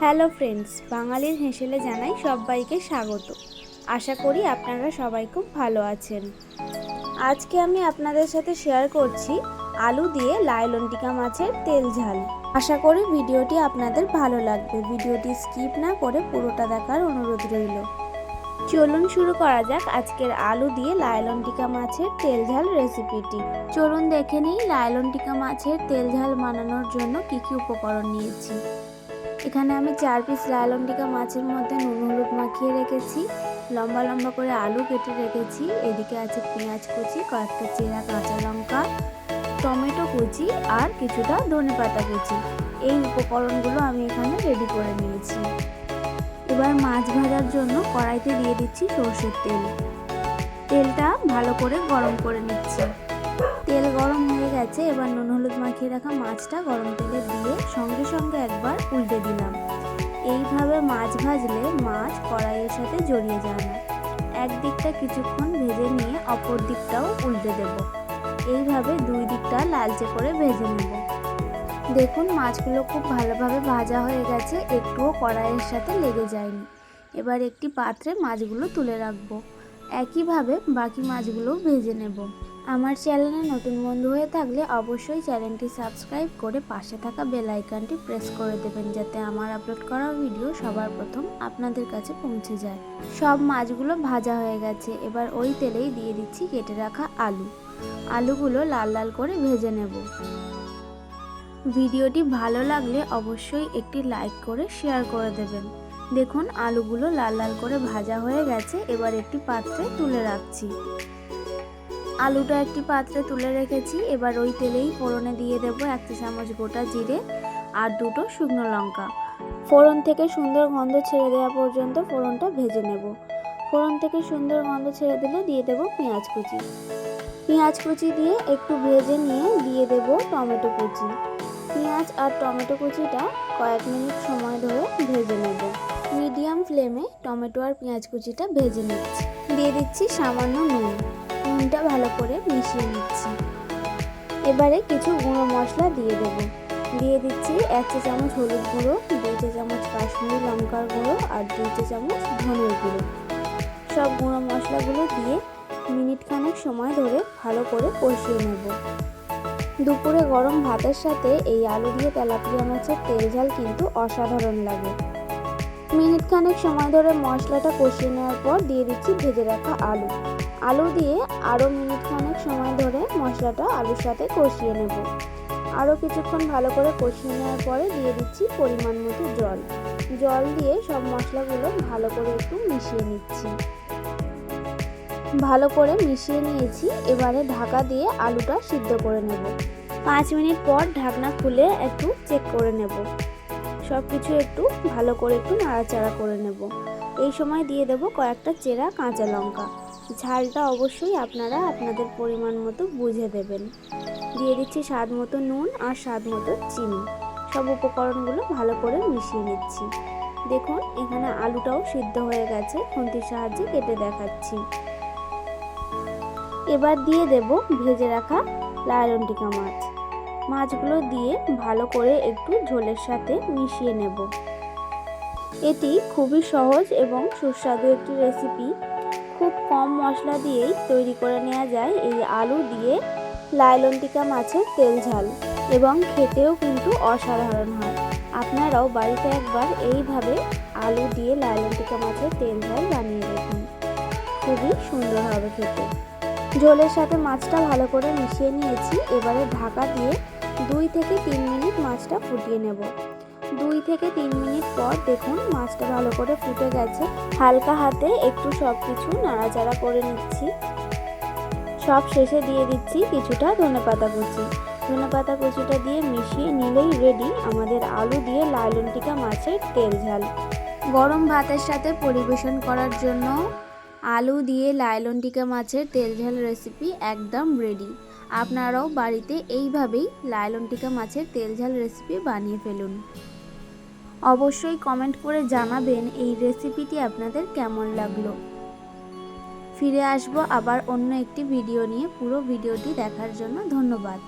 Hello friends, বাঙালির হেসেলে জানাই সবাইকে স্বাগত। আশা করি আপনারা সবাই খুব ভালো আছেন। আজকে আমি আপনাদের সাথে শেয়ার করছি আলু দিয়ে লাইলন টিকা মাছের তেল ঝাল। আশা করি ভিডিওটি আপনাদের ভালো লাগবে। ভিডিওটি স্কিপ না করে পুরোটা দেখার অনুরোধ রইল। চলুন শুরু করা যাক আজকের আলু দিয়ে লাইলন টিকা মাছের তেল ঝাল রেসিপিটি চলুন দেখে নিই লাইলন টিকা মাছের তেল ঝাল বানানোর জন্য কী কী উপকরণ নিয়েছি। এখানে আমি চার পিস লালন টিকা মাছের মধ্যে নুন হলুদ মাখিয়ে রেখেছি। লম্বা লম্বা করে আলু কেটে রেখেছি। এদিকে আছে পেঁয়াজ কুচি, কয়েকটা চেরা কাঁচা লঙ্কা, টমেটো কুচি আর কিছুটা ধনে পাতা কুচি। এই উপকরণগুলো আমি এখানে রেডি করে নিয়েছি। এবার মাছ ভাজার জন্য কড়াইতে দিয়ে দিচ্ছি সর্ষের তেল। তেলটা ভালো করে গরম করে নিচ্ছি। তেল গরম গেছে, এবার নুন হলুদ মাখিয়ে রাখা মাছটা গরম তেলে দিয়ে সঙ্গে সঙ্গে একবার উল্টে দিলাম। এইভাবে মাছ ভাজলে মাছ কড়াইয়ের সাথে জড়িয়ে যায় না। একদিকটা কিছুক্ষণ ভেজে নিয়ে অপর দিকটাও উল্টে দেব। এইভাবে দুই দিকটা লালচে করে ভেজে নেব। দেখুন, মাছগুলো খুব ভালোভাবে ভাজা হয়ে গেছে, একটুও কড়াইয়ের সাথে লেগে যায়নি। এবার একটি পাত্রে মাছগুলো তুলে রাখব। একইভাবে বাকি মাছগুলো ভেজে নেব। আমার চ্যানেলে নতুন বন্ধু হয়ে থাকলে অবশ্যই চ্যানেলটি সাবস্ক্রাইব করে পাশে থাকা বেল আইকনটি প্রেস করে দেবেন যাতে আমার আপলোড করা ভিডিও সবার প্রথম আপনাদের কাছে পৌঁছে যায়। সব মাছগুলো ভাজা হয়ে গেছে। এবার ওই তেলেই দিয়ে দিচ্ছি কেটে রাখা আলু। আলুগুলো লাল লাল করে ভেজে নেব। ভিডিওটি ভালো লাগলে অবশ্যই একটি লাইক করে শেয়ার করে দেবেন। দেখুন, আলুগুলো লাল লাল করে ভাজা হয়ে গেছে। এবার একটি পাত্রে তুলে রাখছি। আলুটা একটি পাত্রে তুলে রেখেছি। এবার ওই তেলেই ফোড়নে দিয়ে দেব এক চামচ গোটা জিরে আর দুটো শুকনো লঙ্কা। ফোড়ন থেকে সুন্দর গন্ধ ছেড়ে দেওয়া পর্যন্ত ফোড়নটা ভেজে নেব। ফোড়ন থেকে সুন্দর গন্ধ ছেড়ে দিলে দিয়ে দেব পেঁয়াজ কুচি। পেঁয়াজ কুচি দিয়ে একটু ভেজে নিয়ে দিয়ে দেব টমেটো কুচি। পেঁয়াজ আর টমেটো কুচিটা কয়েক মিনিট সময় ধরে ভেজে নেব। মিডিয়াম ফ্লেমে টমেটো আর পেঁয়াজ কুচিটা ভেজে নিচ্ছি। দিয়ে দিচ্ছি সামান্য নুন। নুনটা ভালো করে মিশিয়ে নিচ্ছি। এবারে কিছু গুঁড়ো মশলা দিয়ে দেবো। দিয়ে দিচ্ছি এক চা চামচ হলুদ গুঁড়ো, দুই চা চামচ কাশ্মীরি লঙ্কার গুঁড়ো আর দুই চা চামচ ধনের গুঁড়ো। সব গুঁড়ো মশলাগুলো দিয়ে মিনিট খানেক সময় ধরে ভালো করে কষিয়ে নেব। দুপুরে গরম ভাতের সাথে এই আলু দিয়ে তেলাপিয়া মাছের তেল ঝাল কিন্তু অসাধারণ লাগে। মিনিট খানেক সময় ধরে মশলাটা কষিয়ে নেওয়ার পর দিয়ে দিচ্ছি ভেজে রাখা আলু। আলু দিয়ে আরও মিনিট খানেক সময় ধরে মশলাটা আলুর সাথে কষিয়ে নেব। আরও কিছুক্ষণ ভালো করে কষিয়ে নেওয়ার পরে দিয়ে দিচ্ছি পরিমাণ মতো জল। জল দিয়ে সব মশলাগুলো ভালো করে একটু মিশিয়ে নিচ্ছি। ভালো করে মিশিয়ে নিয়েছি, এবারে ঢাকা দিয়ে আলুটা সিদ্ধ করে নেব। পাঁচ মিনিট পর ঢাকনা খুলে একটু চেক করে নেব। সব কিছু একটু ভালো করে একটু নাড়াচাড়া করে নেব। এই সময় দিয়ে দেব কয়েকটা চেরা কাঁচা লঙ্কা। ঝালটা অবশ্যই আপনারা আপনাদের পরিমাণ মতো বুঝে দেবেন। দিয়ে দিচ্ছি স্বাদ মতো নুন আর স্বাদ মতো চিনি। সব উপকরণগুলো ভালো করে মিশিয়ে নিচ্ছি। দেখুন, এখানে আলুটাও সিদ্ধ হয়ে গেছে। খুন্তির সাহায্যে কেটে দেখাচ্ছি। এবার দিয়ে দেব ভেজে রাখা লায়ন টিকা মাছ। মাছগুলো দিয়ে ভালো করে একটু ঝোলের সাথে মিশিয়ে নেব। এটি খুবই সহজ এবং সুস্বাদু একটি রেসিপি খুব কম মশলা দিয়েই তৈরি করে নেওয়া যায় এই আলু দিয়ে লাইলন টিকা মাছের তেল ঝাল এবং খেতেও কিন্তু অসাধারণ হয়। আপনারাও বাড়িতে একবার এইভাবে আলু দিয়ে লাইলন টিকা মাছের তেল ঝাল বানিয়ে দেখুন। খুবই সুন্দর হবে খেতে। ঝোলের সাথে মাছটা ভালো করে মিশিয়ে নিয়েছি। এবারে ঢাকা দিয়ে দুই থেকে তিন মিনিট মাছটা ফুটিয়ে নেব। দুই থেকে তিন মিনিট পর দেখুন মাছটা ভালো করে ফুটে গেছে। হালকা হাতে একটু সব কিছু নাড়াচাড়া করে নিচ্ছি। সব শেষে দিয়ে দিচ্ছি কিছুটা ধনেপাতা কুচি। ধনেপাতা কুচিটা দিয়ে মিশিয়ে নিলেই রেডি আমাদের আলু দিয়ে লালন টিকা মাছের তেল ঝাল। গরম ভাতের সাথে পরিবেশন করার জন্য আলু দিয়ে লাইলন টিকা মাছের তেল ঝাল রেসিপি একদম রেডি আপনারাও বাড়িতে এইভাবেই লাইলন টিকা মাছের তেল ঝাল রেসিপি বানিয়ে ফেলুন। অবশ্যই কমেন্ট করে জানাবেন এই রেসিপিটি আপনাদের কেমন লাগল। ফিরে আসব আবার অন্য একটি ভিডিও নিয়ে। পুরো ভিডিওটি দেখার জন্য ধন্যবাদ।